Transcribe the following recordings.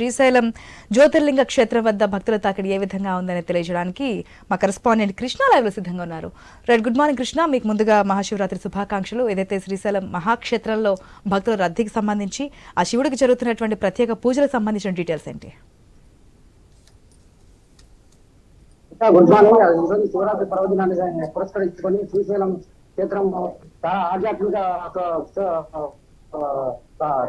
శ్రీశైలం జ్యోతిర్లింగ క్షేత్రం వద్ద భక్తుల తాకిడి ఏ విధంగా ఉందని తెలియజేయడానికి మా కరెస్పాండెంట్ కృష్ణ లైవ్లో సిద్ధంగా ఉన్నారు. Right good morning Krishna. మీకు ముందుగా మహాశివరాత్రి శుభాకాంక్షలు. ఏదైతే శ్రీశైలం మహాక్షేత్రంలో భక్తుల రద్దీకి సంబంధించి ఆ శివుడికి జరుగుతున్నటువంటి ప్రత్యేక పూజలకు సంబంధించిన డీటెయిల్స్ ఏంటి? Good morning. శివరాత్రి పర్వదినాన్ని పురస్కరించుకొని శ్రీశైలం క్షేత్రం చాలా ఆధ్యాత్మిక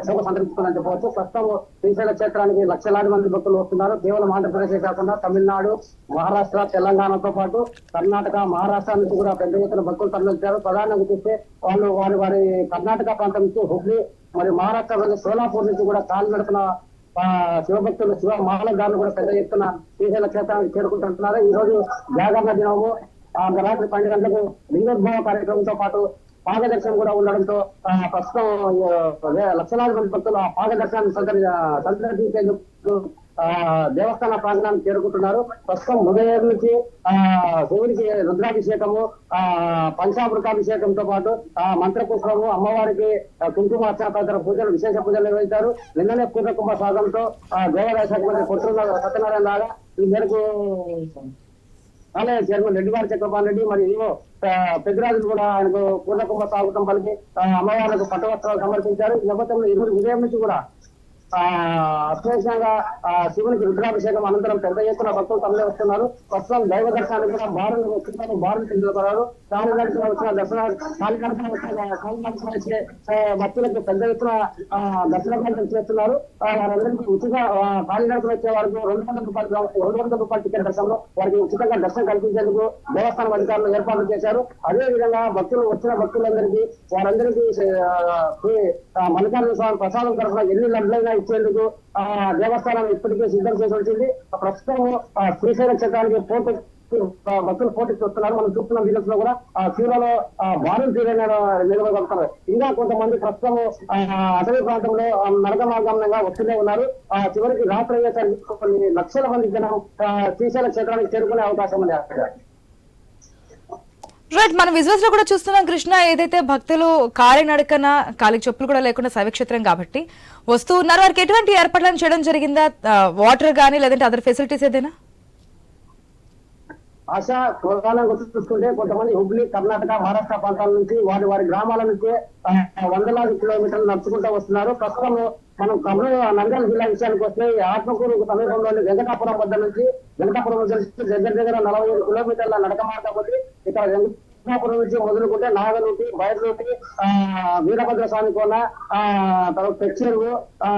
శోభ సంతరించుకుందని చెప్పవచ్చు ప్రస్తుతం శ్రీశైల క్షేత్రానికి లక్షలాది మంది భక్తులు వస్తున్నారు. కేవలం ఆంధ్రప్రదేశ్ కాకుండా తమిళనాడు మహారాష్ట్ర తెలంగాణతో పాటు కర్ణాటక మహారాష్ట్ర నుంచి కూడా పెద్ద ఎత్తున భక్తులు తరలించారు. ప్రధానంగా చూస్తే వాళ్ళు వారి వారి కర్ణాటక ప్రాంతం నుంచి హుబ్లీ మరియు మహారాష్ట్ర మరియు సోలాపూర్ నుంచి కూడా కాలినడకన శివభక్తులు శివ మాలగారులు కూడా పెద్ద ఎత్తున శ్రీశైల క్షేత్రానికి చేరుకుంటున్నారు. ఈ రోజు జాగరణ దినము. రాత్రి పన్నెండు గంటలకు లింగోద్భవ కార్యక్రమంతో పాటు పాదదర్శనం కూడా ఉండడంతో ఆ, ప్రస్తుతం లక్షలాది మంది భక్తులు ఆ పాదదర్శనాన్ని సందర్శించేందుకు ఆ దేవస్థాన ప్రాంగణాన్ని చేరుకుంటున్నారు. ప్రస్తుతం ఉదయం నుంచి ఆ శివునికి రుద్రాభిషేకము ఆ పంచామృతాభిషేకంతో పాటు ఆ మంత్రపుష్పము అమ్మవారికి ఆ, కుంకుమ తదితర పూజలు విశేష పూజలు నిర్వహించారు. నిన్ననే పూర్ణ కుంభ సాగంతో ఆ దేవాదాయ శాఖ మంత్రి కొట్టున్న సత్యనారాయణ లాగా ఈ మేరకు అలాగే చైర్మన్ రెడ్డివారి చక్రపాణి రెడ్డి మరియు ఈవో పెద్దరాజులు కూడా ఆయనకు పూర్ణకుంభ సాగుతం పలికి ఆ, అమ్మవారికి సమర్పించారు. ఈ నేపథ్యంలో ఇరువురు ఉదయం నుంచి కూడా అత్యవసరంగా శివునికి రుద్రాభిషేకం అనంతరం పెద్ద ఎత్తున భక్తులు తమలే వస్తున్నారు. ప్రస్తుతం దైవ దర్శనానికి కూడా బారులు వస్తున్నారు బారులు చెందుతున్నారు కాలి నడుచుకుని వచ్చిన దర్శన కాలి నడుచుకుని వచ్చిన కాలి నడుచుకుని వచ్చే భక్తులకు పెద్ద ఎత్తున ఆ, దర్శన ప్రాంతం చేస్తున్నారు. వారందరికీ ఉచిత ఆ, కాలి వచ్చే వారికి రెండు వందల రూపాయలు రెండు వందల రూపాయల టికెట్ దర్శనంలో వారికి ఉచితంగా దర్శనం కల్పించేందుకు దేవస్థానం అధికారులు ఏర్పాట్లు చేశారు. అదే విధంగా భక్తులు వచ్చిన భక్తులందరికీ వారందరికీ ఆ, మల్లికార్జున స్వామి ప్రసాదం తరఫున ఎన్ని లడ్లైనా ఇచ్చేందుకు ఆ దేవస్థానం ఇప్పటికే సిద్ధం చేసి ప్రస్తుతం శ్రీశైలం క్షేత్రానికి పోటీ భక్తులు పోటీ చూస్తున్నారు. మనం చూస్తున్నాం వీడియోస్లో కూడా ఆ క్యూలలో భారీ తీరైన నిలబడుతున్నారు. ఇంకా కొంతమంది ప్రస్తుతం ఆ, అటవీ ప్రాంతంలో ఆ, నడక మార్గంగా వస్తూనే ఉన్నారు. ఆ చివరికి రాత్రి అయ్యేసరికి కొన్ని లక్షల మంది జనం శ్రీశైలం శ్రీశైల క్షేత్రానికి చేరుకునే అవకాశం ఉంది అక్కడ. రైట్ మన విజువల్స్లో కూడా చూస్తున్నాం కృష్ణ ఏదైతే భక్తులు కాలి నడకన కాలికి చెప్పులు కూడా లేకుండా శైవక్షేత్రం కాబట్టి వస్తూ ఉన్నారు. వారికి ఎటువంటి ఏర్పాట్లను చేయడం జరిగిందా? వాటర్ కానీ లేదంటే అదర్ ఫెసిలిటీస్ ఏదైనా? ఆశ ప్రధానంగా చూసుకుంటే కొంతమంది హుబ్లీ కర్ణాటక మహారాష్ట్ర ప్రాంతాల నుంచి వారి వారి గ్రామాల నుంచి వందలాది కిలోమీటర్లు నడుచుకుంటూ వస్తున్నారు. ప్రస్తుతం మనం కర్నూలు నంద్యాల జిల్లా విషయానికి వస్తే ఆత్మకూరు సమీపంలోని వెంకటాపురం వద్ద నుంచి వెంకటాపురం నుంచి దగ్గర దగ్గర నలభై ఏడు కిలోమీటర్ల నడక మార్గం ఉంది. ఇక్కడ వెంకటాపురం నుంచి మొదలుకుంటే నాగలూటి బయటనూటి ఆ వీరభద్ర స్వామి కోన ఆ తర్వాత పెచ్చరు ఆ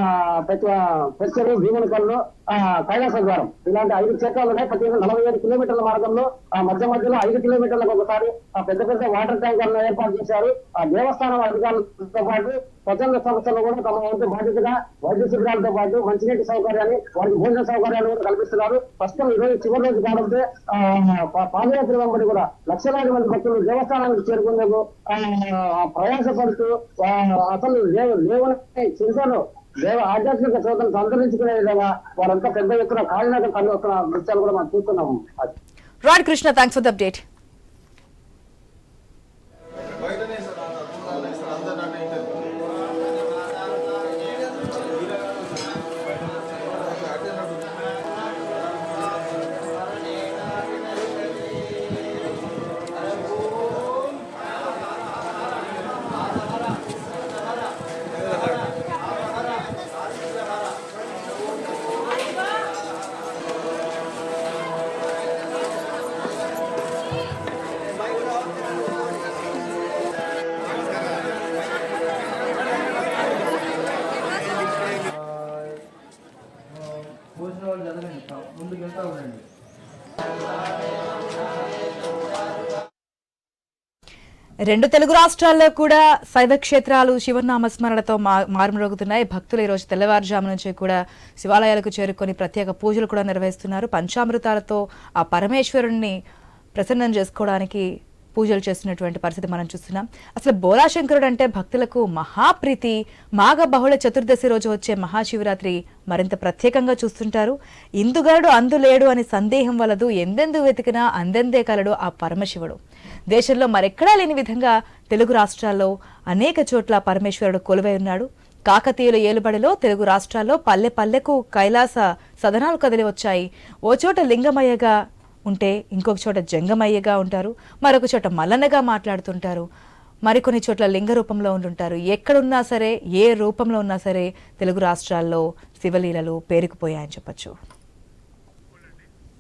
పెచ్చరు భీమునికల్లు ఆ కైలాస ద్వారం ఇలాంటి ఐదు క్షేత్రాలు ఉన్నాయి. ప్రతి నలభై ఏడు కిలోమీటర్ల మార్గంలో ఆ మధ్య మధ్యలో ఐదు కిలోమీటర్లకు ఒకసారి ఆ పెద్ద పెద్ద వాటర్ ట్యాంకర్లను ఏర్పాటు చేశారు. ఆ దేవస్థానం అధికారులతో పాటు స్వచ్ఛంద సంస్థలు కూడా తమ వంతు బాధ్యతగా వైద్య శిబిరాలతో పాటు మంచినీటి సౌకర్యాన్ని వారికి భోజన సౌకర్యాలు కూడా కల్పిస్తున్నారు. ప్రస్తుతం ఈ రోజు చివరి రోజు కాబట్టి పాదయాత్ర వెంబడి కూడా లక్షలాది మంది భక్తులు దేవస్థానానికి చేరుకునేందుకు ప్రయాసపడుతూ అసలు దేవుని చింతను దేవ ఆధ్యాత్మిక చోదను సంతరించుకునే విధంగా వారంతా పెద్ద ఎత్తున కాలినక తల్లి వస్తున్న దృశ్యాలు కూడా మనం చూస్తున్నాము. Rod Krishna thanks for the update బయటనే సార్ రెండు తెలుగు రాష్ట్రాల్లో కూడా శైవ క్షేత్రాలు శివనామస్మరణతో మా మారుమ్రోగుతున్నాయి. భక్తులు ఈ రోజు తెల్లవారుజాము నుంచి కూడా శివాలయాలకు చేరుకొని ప్రత్యేక పూజలు కూడా నిర్వహిస్తున్నారు. పంచామృతాలతో ఆ పరమేశ్వరుణ్ణి ప్రసన్నం చేసుకోవడానికి పూజలు చేస్తున్నటువంటి పరిస్థితి మనం చూస్తున్నాం. అసలు బోలాశంకరుడు అంటే భక్తులకు మహాప్రీతి. మాఘ బహుళ చతుర్దశి రోజు వచ్చే మహాశివరాత్రి మరింత ప్రత్యేకంగా చూస్తుంటారు. ఇందుగలడు అందులేడు అని సందేహం వలదు. ఎందెందు వెతికినా అందెందే కలడు ఆ పరమశివుడు. దేశంలో మరెక్కడా లేని విధంగా తెలుగు రాష్ట్రాల్లో అనేక చోట్ల పరమేశ్వరుడు కొలువై ఉన్నాడు. కాకతీయుల ఏలుబడిలో తెలుగు రాష్ట్రాల్లో పల్లె పల్లెకు కైలాస సదనాలు కదిలి వచ్చాయి. ఓ చోట లింగమయ్యగా ఉంటే ఇంకొక చోట జంగమయ్యగా ఉంటారు. మరొక చోట మల్లన్నగా మాట్లాడుతుంటారు. మరికొన్ని చోట్ల లింగ రూపంలో ఉంటుంటారు ఎక్కడున్నా సరే ఏ రూపంలో ఉన్నా సరే తెలుగు రాష్ట్రాల్లో శివలీలలు పేరుకుపోయాయని చెప్పొచ్చు.